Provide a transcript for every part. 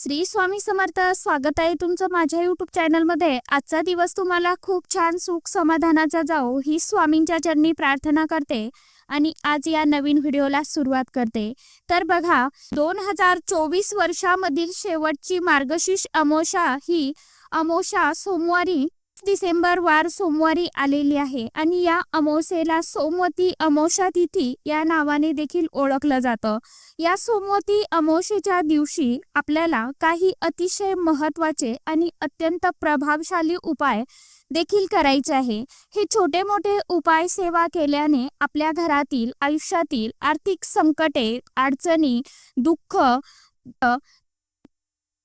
श्री स्वामी समर्थ स्वागत आहे तुमचं माझ्या युट्यूब चॅनलमध्ये आजचा दिवस तुम्हाला खूप छान सुख समाधानाचा जाओ ही स्वामींच्या चरणी प्रार्थना करते आणि आज या नवीन व्हिडिओला सुरुवात करते. तर बघा दोन हजार चोवीस वर्षामधील शेवटची मार्गशीर्ष अमोशा ही अमोशा सोमवारी डिसेंबर वार सोमवारी आलेली आहे आणि या अमावस्येला सोमवती अमावस्या तिथी या नावाने देखील ओळखलं जातं. या सोमवती अमावस्येच्या दिवशी आपल्याला काही अतिशय महत्त्वाचे आणि अत्यंत प्रभावशाली उपाय देखील करायचे आहे. हे छोटे मोठे उपाय सेवा केल्याने आपल्या घरातील आयुष्यातील आर्थिक संकटे अडचणी दुःख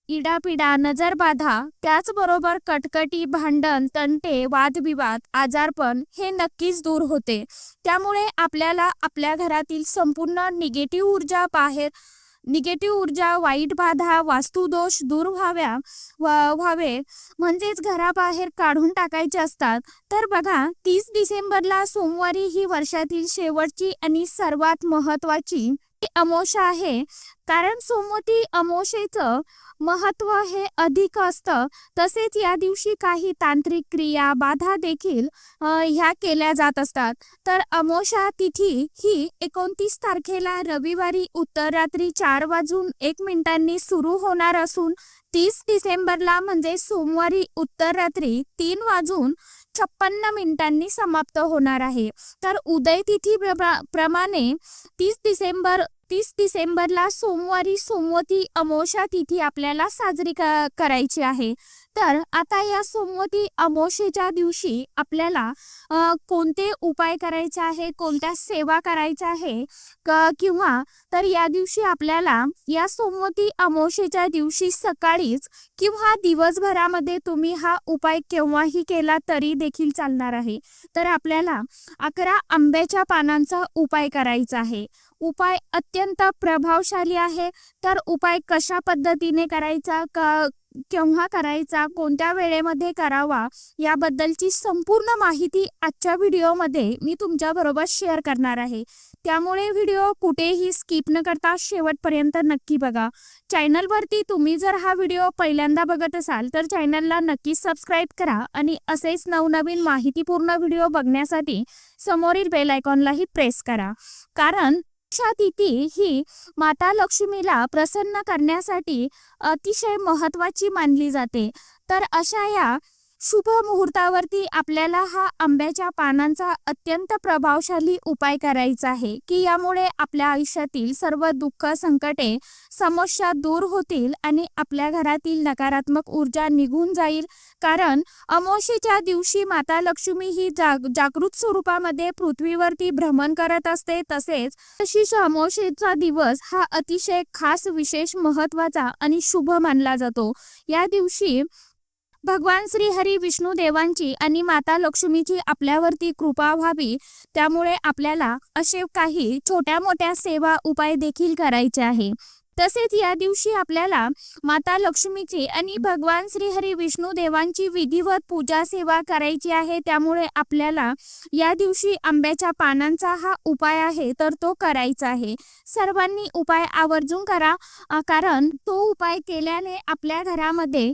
इडापिडा नजरबाधा त्याचबरोबर कटकटी भांडण तंटे वादविवाद आजारपण हे नक्कीच दूर होते. त्यामुळे आपल्याला आपल्या घरातील संपूर्ण निगेटिव्ह ऊर्जा बाहेर निगेटिव्ह ऊर्जा वाईट बाधा वास्तुदोष दूर व्हाव्या व्हावे म्हणजेच घराबाहेर काढून टाकायचे असतात. तर बघा तीस डिसेंबरला सोमवारी ही वर्षातील शेवटची आणि सर्वात महत्वाची अमोशा आहे? कारण सोमवती अमोशेचं महत्त्व हे अधिक असतं. तसेच या दिवशी काही तांत्रिक क्रिया बाधा देखील ह्या केल्या जात असतात. तर अमोशा तिथी ही एकोणतीस तारखेला रविवारी उत्तर रात्री चार वाजून एक मिनिटांनी सुरू होणार असून तीस डिसेंबरला म्हणजे सोमवारी उत्तर रात्री तीन वाजून छप्पन्न मिनिटांनी समाप्त होणार आहे. तर उदय तिथी प्रमाणे तीस डिसेंबर तीस डिसेंबरला सोमवारी सोमवती अमोशा तिथी आपल्याला साजरी करायची आहे. तर आता या सोमवती अमोशेच्या दिवशी आपल्याला कोणते उपाय करायचे आहे कोणत्या सेवा करायच्या आहे किंवा तर या दिवशी आपल्याला या सोमवती अमोशेच्या दिवशी सकाळीच किंवा दिवसभरामध्ये तुम्ही हा उपाय केव्हाही केला तरी देखील चालणार आहे. तर आपल्याला अकरा आंब्याच्या पानांचा उपाय करायचा आहे. उपाय अत्यंत प्रभावशाली आहे. तर उपाय कशा पद्धतीने करायचा क केव्हा करायचा कोणत्या वेळेमध्ये करावा याबद्दलची संपूर्ण माहिती आजच्या व्हिडिओमध्ये मी तुमच्याबरोबर शेअर करणार आहे. त्यामुळे व्हिडिओ कुठेही स्किप न करता शेवटपर्यंत नक्की बघा. चॅनलवरती तुम्ही जर हा व्हिडिओ पहिल्यांदा बघत असाल तर चॅनलला नक्की सबस्क्राईब करा आणि असेच नवनवीन माहितीपूर्ण व्हिडिओ बघण्यासाठी समोरील बेल आयकॉनलाही प्रेस करा. कारण तिथी ही माता लक्ष्मीला प्रसन्न करण्यासाठी अतिशय महत्वाची मानली जाते. तर अशा या शुभ मुहूर्तावरती आपल्याला हा आंब्याच्या पानांचा अत्यंत प्रभावशाली उपाय करायचा आहे की यामुळे आपल्या आयुष्यातील सर्व दुःख संकटे समस्या दूर होतील आणि आपल्या घरातील नकारात्मक ऊर्जा निघून जाईल. कारण अमोशीच्या दिवशी माता लक्ष्मी ही जाग जागृत स्वरूपामध्ये पृथ्वीवरती भ्रमण करत असते. तसेच तशीच अमोशीचा दिवस हा अतिशय खास विशेष महत्त्वाचा आणि शुभ मानला जातो. या दिवशी भगवान श्री हरी विष्णू देवांची आणि माता लक्ष्मीची आपल्यावरती कृपा व्हावी. त्यामुळे आपल्याला असे काही छोट्या मोठ्या सेवा उपाय देखील करायचे आहे. तसेच या दिवशी आपल्याला माता लक्ष्मीची आणि भगवान श्री हरी विष्णू देवांची विधिवत पूजा सेवा करायची आहे. त्यामुळे आपल्याला या दिवशी आंब्याच्या पानांचा हा उपाय आहे तर तो करायचा आहे. सर्वांनी उपाय आवर्जून करा कारण तो उपाय केल्याने आपल्या घरामध्ये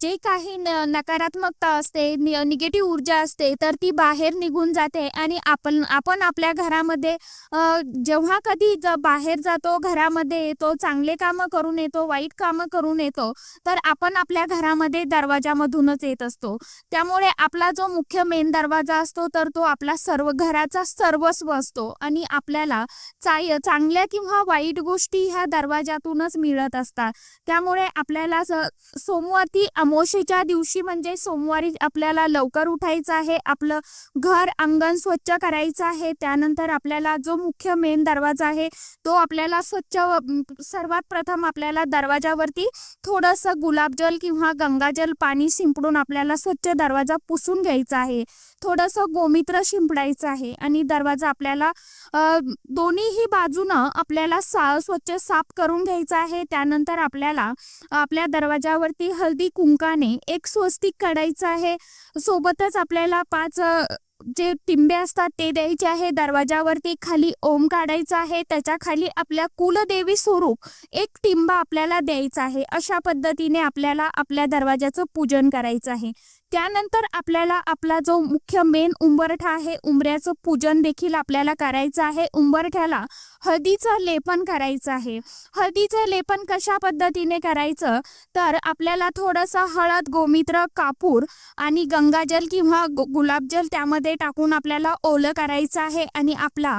जे काही न नकारात्मकता असते निगेटिव्ह ऊर्जा असते तर ती बाहेर निघून जाते आणि आपण आपण आपल्या घरामध्ये जेव्हा कधी ज बाहेर जातो घरामध्ये येतो चांगले कामं करून येतो वाईट कामं करून येतो तर आपण आपल्या घरामध्ये दरवाजामधूनच येत असतो. त्यामुळे आपला जो मुख्य मेन दरवाजा असतो तर तो आपला सर्व घराचा सर्वस्व असतो आणि आपल्याला चाय चांगल्या किंवा वाईट गोष्टी ह्या दरवाजातूनच मिळत असतात. त्यामुळे आपल्याला सोमवारी अमोशीच्या दिवशी म्हणजे सोमवारी आपल्याला लवकर उठायचं आहे आपलं घर अंगण स्वच्छ करायचं आहे त्यानंतर आपल्याला जो मुख्य मेन दरवाजा आहे तो आपल्याला स्वच्छ सर्वात प्रथम आपल्याला दरवाजावरती थोडंसं गुलाबजल किंवा गंगाजल पाणी शिंपडून आपल्याला स्वच्छ दरवाजा पुसून घ्यायचा आहे. थोडंसं गोमित्र शिंपडायचं आहे आणि दरवाजा आपल्याला दोन्हीही बाजूनं आपल्याला सा स्वच्छ साफ करून घ्यायचा आहे. त्यानंतर आपल्याला आपल्या दरवाजावरती हळदी कुंकाने एक स्वस्तिक काढायचं आहे. सोबतच आपल्याला पाच जे टिंबे असतात ते द्यायचे आहे. दरवाजावरती खाली ओम काढायचा आहे. त्याच्याखाली आपल्या कुलदेवी स्वरूप एक टिंबा आपल्याला द्यायचा आहे. अशा पद्धतीने आपल्याला आपल्या दरवाजाचं पूजन करायचं आहे. त्यानंतर आपल्याला आपला जो मुख्य मेन उंबरठा आहे उंबऱ्याचं पूजन देखील आपल्याला करायचं आहे. उंबरठ्याला हळदीचं लेपन करायचं आहे. हळदीचं लेपन कशा पद्धतीने करायचं? तर आपल्याला थोडंसं हळद गोमित्र कापूर आणि गंगाजल किंवा गु- गुलाबजल त्यामध्ये टाकून आपल्याला ओलं करायचं आहे आणि आपला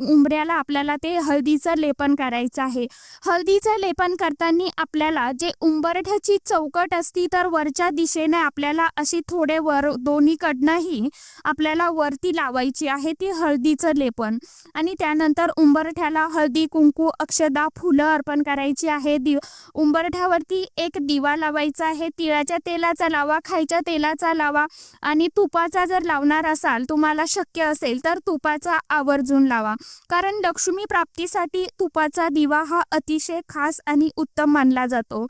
उंबऱ्याला आपल्याला ते हळदीचं लेपन करायचं आहे. हळदीचं लेपन करताना आपल्याला जे उंबरठ्याची चौकट असती तर वरच्या दिशेने आपल्याला अशी थोडे वर दोन्हीकडनंही आपल्याला वरती लावायची आहे ती हळदीचं लेपन. आणि त्यानंतर उंबरठ्याला हळदी कुंकू अक्षदा फुलं अर्पण करायची आहे. दिव उंबरठ्यावरती एक दिवा लावायचा आहे. तिळाच्या तेलाचा लावा खायच्या तेलाचा लावा आणि तुपाचा जर लावणार असाल तुम्हाला शक्य असेल तर तुपाचा आवर्जून लावा. कारण लक्ष्मी प्राप्तीसाठी तुपाचा दिवा हा अतिशय खास आणि उत्तम मानला जातो.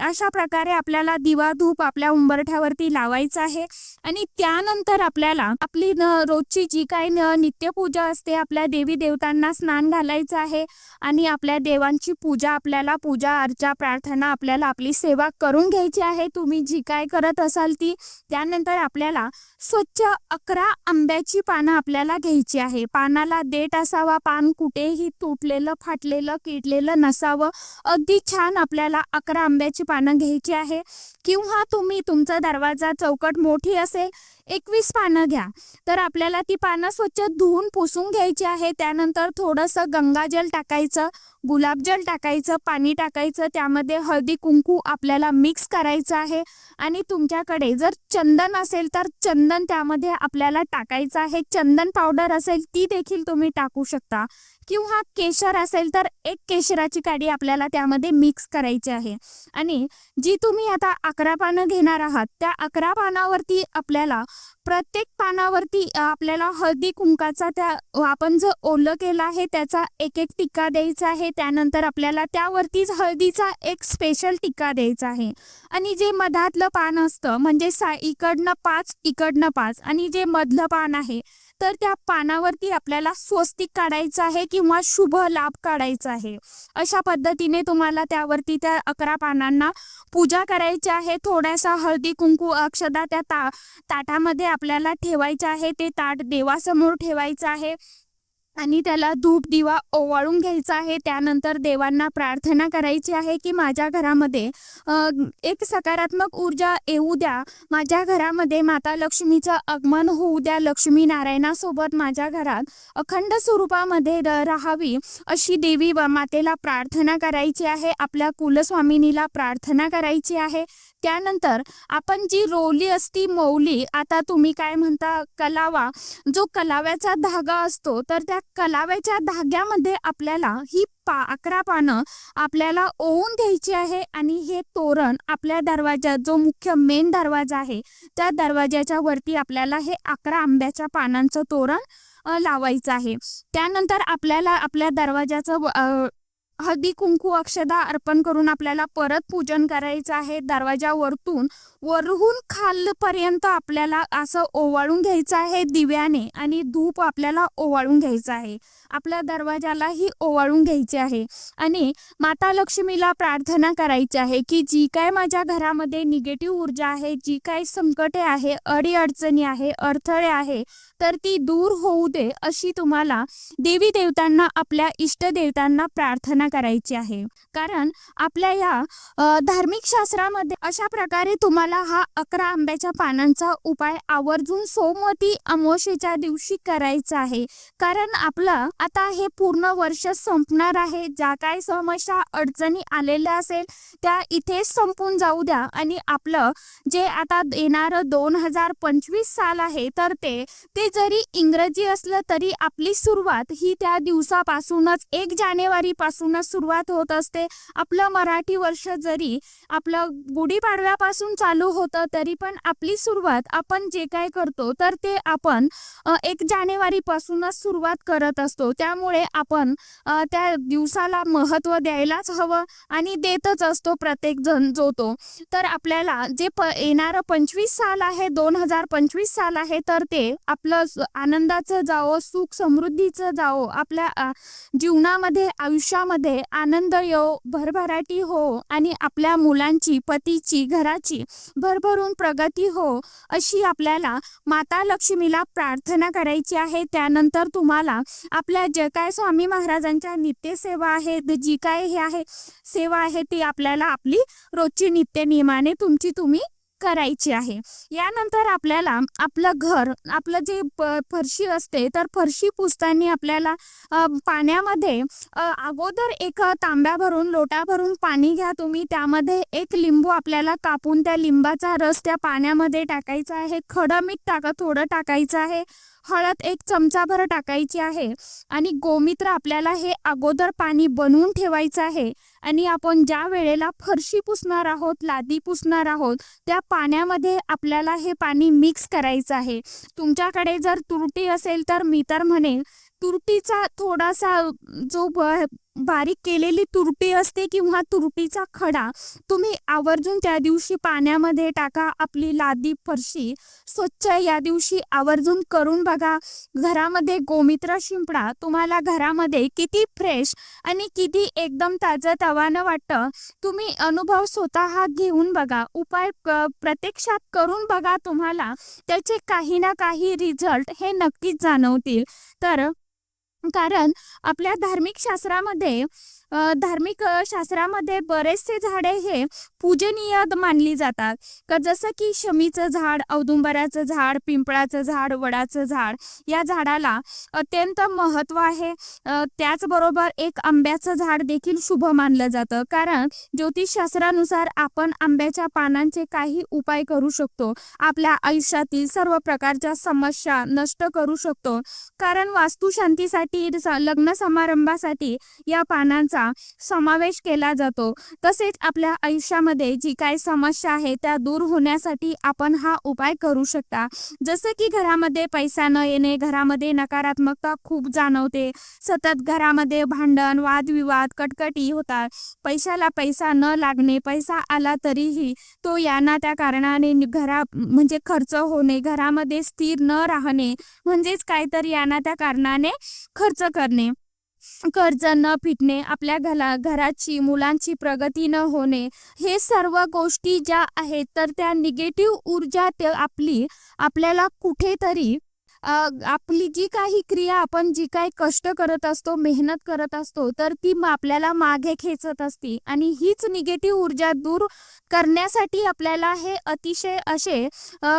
अशा प्रकारे आपल्याला दिवा धूप आपल्या उंबरठ्या उंबरठ्यावरती लावायचं आहे. आणि त्यानंतर आपल्याला आपली रोजची जी काही नित्यपूजा असते आपल्या देवी देवतांना स्नान घालायचं आहे. आणि आपल्या देवांची पूजा आपल्याला पूजा अर्चा प्रार्थना आपल्याला आपली सेवा करून घ्यायची आहे. तुम्ही जी काय करत असाल ती. त्यानंतर आपल्याला स्वच्छ अकरा आंब्याची पानं आपल्याला घ्यायची आहे. पानाला देठ असावा पान कुठेही तुटलेलं फाटलेलं किडलेलं नसावं. अगदी छान आपल्याला अकरा आंब्याची पानं घ्यायची आहे. किंवा तुम्ही तुमचा दरवाजा चौकट मोठी असेल एकवीस पानं घ्या. तर आपल्याला ती पानं स्वच्छ धुवून पुसून घ्यायची आहे. त्यानंतर थोडंसं गंगाजल टाकायचं गुलाबजल टाकायचं पाणी टाकायचं त्यामध्ये हळदी कुंकू आपल्याला मिक्स करायचं आहे. आणि तुमच्याकडे जर चंदन असेल तर चंदन त्यामध्ये आपल्याला टाकायचं आहे. चंदन पावडर असेल ती देखील तुम्ही टाकू शकता. किंवा केशर असेल तर एक केशराची काडी आपल्याला त्यामध्ये मिक्स करायची आहे. आणि जी तुम्ही आता अकरा पानं घेणार आहात त्या अकरा पानावरती आपल्याला प्रत्येक पानावरती आपल्याला हळदी कुंकाचा त्या आपण जो ओलं केलं आहे त्याचा एक एक टिक्का द्यायचा आहे. त्यानंतर आपल्याला त्यावरतीच हळदीचा एक स्पेशल टिक्का द्यायचा आहे. आणि जे मधातलं पान असतं म्हणजे सा इकडनं पाच इकडनं पाच आणि जे मधलं पान आहे तर त्या पानावरती आपल्याला स्वस्तिक काढायचं आहे किंवा शुभ लाभ काढायचा आहे. अशा पद्धतीने तुम्हाला त्यावरती त्या अकरा पानांना पूजा करायची आहे. थोडासा हळदी कुंकू अक्षदा त्या ता ताटामध्ये आपल्याला ठेवायचं आहे. ते ताट देवासमोर ठेवायचं आहे. आणि त्याला धूप दिवा ओवाळून घ्यायचा आहे. त्यानंतर देवांना प्रार्थना करायची आहे की माझ्या घरामध्ये एक सकारात्मक ऊर्जा येऊ द्या. माझ्या घरामध्ये माता लक्ष्मीचं आगमन होऊ द्या. लक्ष्मी नारायणासोबत माझ्या घरात अखंड स्वरूपामध्ये राहावी अशी देवी व मातेला प्रार्थना करायची आहे. आपल्या कुलस्वामिनीला प्रार्थना करायची आहे. त्यानंतर आपण जी रोली असती मौली आता तुम्ही काय म्हणता कलावा जो कलाव्याचा धागा असतो तर त्या कलाव्याच्या धाग्यामध्ये आपल्याला ही पा अकरा पानं आपल्याला ओवून घ्यायची आहे आणि हे तोरण आपल्या दरवाजा जो मुख्य मेन दरवाजा आहे त्या दरवाजाच्या वरती आपल्याला हे अकरा आंब्याच्या पानांचं तोरण लावायचं आहे. त्यानंतर आपल्याला आपल्या दरवाजाचं व- हळदी कुंकू अक्षदा अर्पण करून आपल्याला परत पूजन करायचं आहे. दरवाजावरतून वरहून खालपर्यंत आपल्याला असं ओवाळून घ्यायचं आहे दिव्याने आणि धूप आपल्याला ओवाळून घ्यायचं आहे. आपल्या दरवाजालाही ओवाळून घ्यायचे आहे. आणि माता लक्ष्मीला प्रार्थना करायची आहे की जी काय माझ्या घरामध्ये निगेटिव्ह ऊर्जा आहे जी काय संकटे आहे अडीअडचणी आहे अडथळे आहे तर ती दूर होऊ दे अशी तुम्हाला देवी देवतांना आपल्या इष्ट देवतांना प्रार्थना करायची आहे. कारण आपल्या या धार्मिक शास्त्रामध्ये अशा प्रकारे तुम्हाला हा अकरा आंब्याच्या पानांचा उपाय आवर्जून सोमवती अमावस्येच्या दिवशी करायचा आहे. कारण आपलं आता हे पूर्ण वर्ष संपणार आहे. ज्या काय समस्या अडचणी आलेल्या असेल त्या इथेच संपून जाऊ द्या. आणि आपलं जे आता येणारं दोन हजार पंचवीस साल आहे तर ते ते जरी इंग्रजी असलं तरी आपली सुरुवात ही त्या दिवसापासूनच एक जानेवारी पासूनच सुरुवात होत असते. आपलं मराठी वर्ष जरी आपलं गुढीपाडव्यापासून चालू चालू होतं तरी पण आपली सुरुवात आपण जे काय करतो तर ते आपण एक जानेवारीपासूनच सुरुवात करत असतो. त्यामुळे आपण त्या दिवसाला महत्त्व द्यायलाच हवं आणि देतच असतो प्रत्येकजण जो तो. तर आपल्याला जे प येणारं पंचवीस साल आहे दोन हजार पंचवीस साल आहे तर ते आपलं आनंदाचं जावो सुख समृद्धीचं जावो आपल्या जीवनामध्ये आयुष्यामध्ये आनंद येवो भरभराटी हो आणि आपल्या मुलांची पतीची घराची भरभरून प्रगती हो अशी आपल्याला माता लक्ष्मीला प्रार्थना करायची आहे. त्यानंतर तुम्हाला आपल्या जे काय स्वामी महाराजांच्या नित्यसेवा आहेत जी काय हे आहे सेवा आहे ती आपल्याला आपली रोजची नित्य नियमाने तुमची तुम्ही करायची आहे. यानंतर आपल्याला आपलं घर आपलं जे प फरशी असते तर फरशी पुसताना आपल्याला पाण्यामध्ये अगोदर एक तांब्या भरून लोटा भरून पाणी घ्या तुम्ही. त्यामध्ये एक लिंबू आपल्याला कापून त्या लिंबाचा रस त्या पाण्यामध्ये टाकायचा आहे. खडं मीठ टाका थोडं टाकायचं आहे. हळद एक चमचाभर टाकायची आहे आणि गोमित्र आपल्याला हे अगोदर पाणी बनवून ठेवायचं आहे. आणि आपण ज्या वेळेला फरशी पुसणार आहोत लादी पुसणार आहोत त्या पाण्यामध्ये आपल्याला हे पाणी मिक्स करायचं आहे. तुमच्याकडे जर तुरटी असेल तर मी तर म्हणेन तुरटीचा थोडासा जो ब बारीक केलेली तुरटी असते किंवा तुरटीचा खडा तुम्ही आवर्जून त्या दिवशी पाण्यामध्ये टाका आपली लादी फरशी. स्वच्छ या दिवशी आवर्जून करून बघा. घरामध्ये गोमित्र शिंपडा तुम्हाला घरामध्ये किती फ्रेश आणि किती एकदम ताजं तवानं वाटतं. तुम्ही अनुभव स्वतः घेऊन बघा. उपाय प्रत्यक्षात करून बघा तुम्हाला. त्याचे काही ना काही रिझल्ट हे नक्कीच जाणवतील. तर कारण आपल्या धार्मिक शास्त्रामध्ये धार्मिक शास्त्रामध्ये बरेचसे झाडे हे पूजनीय मानली जातात. का जसं की शमीचं झाड औदुंबराचं झाड पिंपळाचं झाड वडाचं झाड या झाडाला अत्यंत महत्त्व आहे. त्याचबरोबर एक आंब्याचं झाड देखील शुभ मानलं जातं. कारण ज्योतिषशास्त्रानुसार आपण आंब्याच्या पानांचे काही उपाय करू शकतो. आपल्या आयुष्यातील सर्व प्रकारच्या समस्या नष्ट करू शकतो. कारण वास्तुशांतीसाठी लग्न समारंभासाठी या पानांचा समावेश केला जातो. तसेच आपल्या आयुष्यामध्ये जी काही समस्या आहे त्या दूर होण्यासाठी आपण हा उपाय करू शकता. जसं की घरामध्ये पैसा न येणे घरामध्ये नकारात्मकता खूप जाणवते. सतत घरामध्ये भांडण वादविवाद कटकटी होतात. पैशाला पैसा न लागणे पैसा आला तरीही तो यांना त्या कारणाने घरा म्हणजे खर्च होणे घरामध्ये स्थिर न राहणे म्हणजेच काहीतरी यांना त्या कारणाने खर्च करणे. कर्ज न फिटणे आपल्या घरा घराची मुलांची प्रगती न होणे हे सर्व गोष्टी ज्या आहेत तर त्या निगेटिव्ह ऊर्जा ते आपली आपल्याला कुठेतरी आपली जी काही क्रिया आपण जी काही कष्ट करत असतो मेहनत करत असतो तर ती आपल्याला मागे खेचत असते. आणि हीच निगेटिव्ह ऊर्जा दूर करण्यासाठी आपल्याला हे अतिशय असे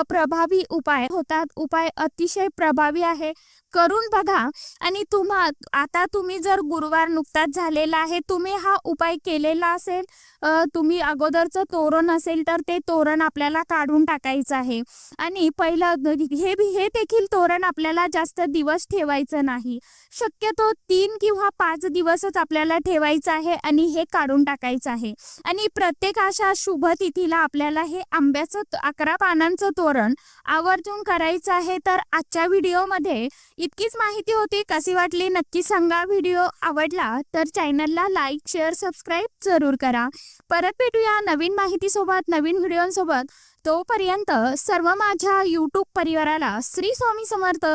प्रभावी उपाय होतात. उपाय अतिशय प्रभावी आहे. करून बघा. आणि तुम्हा आता तुम्ही जर गुरुवार नुकताच झालेला आहे तुम्ही हा उपाय केलेला असेल तुम्ही अगोदरचं तोरण असेल तर ते तोरण आपल्याला काढून टाकायचं आहे. आणि पहिलं हे बी- हे देखील तोरण आपल्याला जास्त दिवस ठेवायचं नाही. शक्यतो तीन किंवा पाच दिवसच आपल्याला ठेवायचं आहे आणि हे काढून टाकायचं आहे. आणि प्रत्येक अशा शुभ तिथीला आपल्याला हे आंब्याचं अकरा पानांचं तोरण आवर्जून करायचं आहे. तर आजच्या व्हिडिओमध्ये इतकीच माहिती होती. कशी वाटली नक्की सांगा. व्हिडिओ आवडला तर चॅनलला लाईक शेअर सबस्क्राईब जरूर करा. परत भेटूया नवीन माहितीसोबत नवीन व्हिडिओंसोबत. तोपर्यंत सर्व माझ्या यूट्यूब परिवाराला श्री स्वामी समर्थ.